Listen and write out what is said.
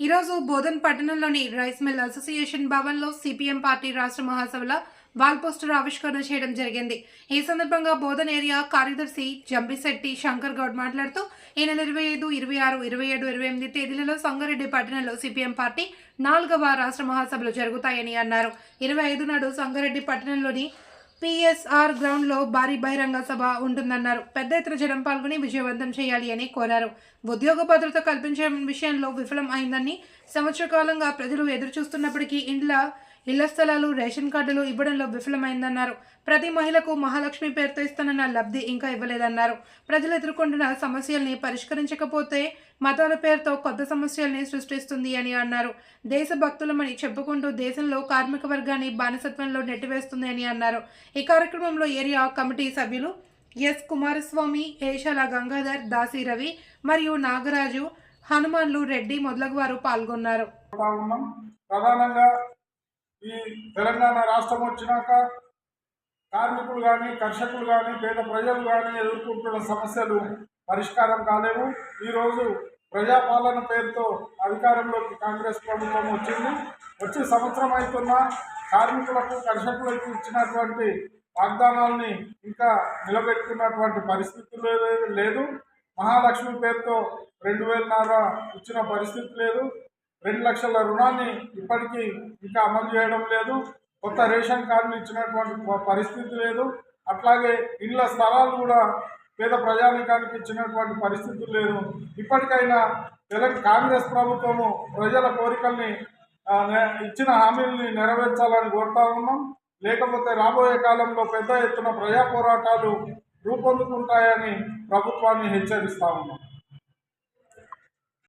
ఈరోజు బోధన్ పట్టణంలోని rice mill association భవన్లో సిపిఎం పార్టీ రాష్ట్ర మహాసభల వాల్ పోస్టర్ ఆవిష్కరణ చేయడం జరిగింది. ఈ సందర్భంగా బోధన్ ఏరియా కార్యదర్శి జంబిశెట్టి శంకర్ గౌడ్ మాట్లాడుతూ ఈ నెల ఇరవై ఐదు ఇరవై ఆరు ఇరవై ఏడు ఇరవై ఎనిమిది తేదీలలో సంగారెడ్డి పట్టణంలో సిపిఎం పార్టీ నాలుగవ రాష్ట్ర మహాసభలు జరుగుతాయని అన్నారు. ఇరవై ఐదు నాడు సంగారెడ్డి పట్టణంలోని పిఎస్ఆర్ గ్రౌండ్లో భారీ బహిరంగ సభ ఉంటుందన్నారు. పెద్ద ఎత్తున జనం పాల్గొని విజయవంతం చేయాలి అని కోరారు. ఉద్యోగ భద్రత కల్పించే విషయంలో విఫలం అయిందని సంవత్సర కాలంగా ప్రజలు ఎదురు చూస్తున్నప్పటికీ ఇండ్ల ఇళ్ళ స్థలాలు రేషన్ కార్డులు ఇవ్వడంలో విఫలమైందన్నారు. ప్రతి మహిళకు మహాలక్ష్మి పేరుతో ఇస్తానన్న లబ్ధి ఇంకా ఇవ్వలేదన్నారు. ప్రజలు ఎదుర్కొంటున్న సమస్యల్ని పరిష్కరించకపోతే మతాల పేరుతో కొత్త సమస్యల్ని సృష్టిస్తుంది అని అన్నారు. దేశభక్తులమని చెప్పుకుంటూ దేశంలో కార్మిక వర్గాన్ని బానిసత్వంలో నెట్టివేస్తుంది అని అన్నారు. ఈ కార్యక్రమంలో ఏరియా కమిటీ సభ్యులు ఎస్ కుమారస్వామి ఏషాల గంగాధర్ దాసి రవి మరియు నాగరాజు హనుమాన్లు రెడ్డి మొదలగు వారు పాల్గొన్నారు ప్రధానంగా ఈ తెలంగాణ రాష్ట్రం వచ్చినాక కార్మికులు కానీ కర్షకులు కానీ పేద ప్రజలు కానీ ఎదుర్కొంటున్న సమస్యలు పరిష్కారం కాలేవు. ఈరోజు ప్రజాపాలన పేరుతో అధికారంలోకి కాంగ్రెస్ ప్రభుత్వం వచ్చింది. వచ్చే సంవత్సరం అవుతున్న కార్మికులకు కర్షకులకు ఇచ్చినటువంటి వాగ్దానాల్ని ఇంకా నిలబెట్టుకున్నటువంటి పరిస్థితి లేదు- లేదు. మహాలక్ష్మి పేరుతో రెండు వేలన్నర ఇచ్చిన పరిస్థితి లేదు. రెండు లక్షల రుణాన్ని ఇప్పటికీ ఇంకా అమలు చేయడం లేదు. కొత్త రేషన్ కార్డులు ఇచ్చినటువంటి పరిస్థితి లేదు. అట్లాగే ఇళ్ళ స్థలాలు కూడా పేద ప్రజానికానికి ఇచ్చినటువంటి పరిస్థితి లేదు ఇప్పటికైనా తెలంగాణ కాంగ్రెస్ ప్రభుత్వము ప్రజల కోరికల్ని ఇచ్చిన హామీల్ని నెరవేర్చాలని కోరుతా ఉన్నాం. లేకపోతే రాబోయే కాలంలో పెద్ద ఎత్తున ప్రజా పోరాటాలు రూపొందుకుంటాయని ప్రభుత్వాన్ని హెచ్చరిస్తా ఉన్నాం.